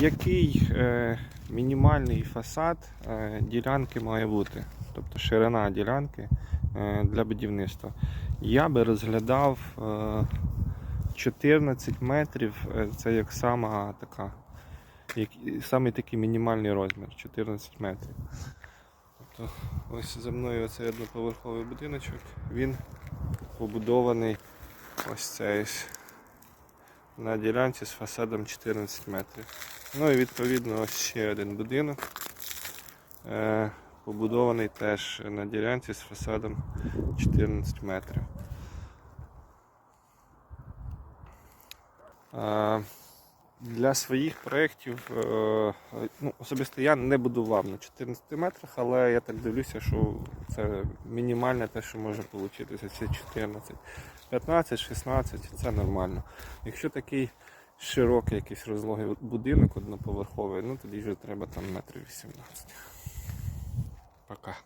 який е, мінімальний фасад е, ділянки має бути, тобто ширина ділянки е, для будівництва. Я би розглядав е, 14 метрів, е, це як сама така, як, самий такий мінімальний розмір 14 метрів. Тобто, ось за мною цей одноповерховий будиночок, він побудований ось цей на ділянці з фасадом 14 метрів. Ну і відповідно ось ще один будинок. Е, побудований теж на ділянці з фасадом 14 метрів. Е, для своїх проєктів, е, ну, особисто я не будував на 14 метрах, але я так дивлюся, що це мінімальне те, що може вийти. Це 14. 15-16 це нормально. Якщо такий широкий якийсь розлогий будинок одноповерховий, ну тоді вже треба там метрів 18. Пока.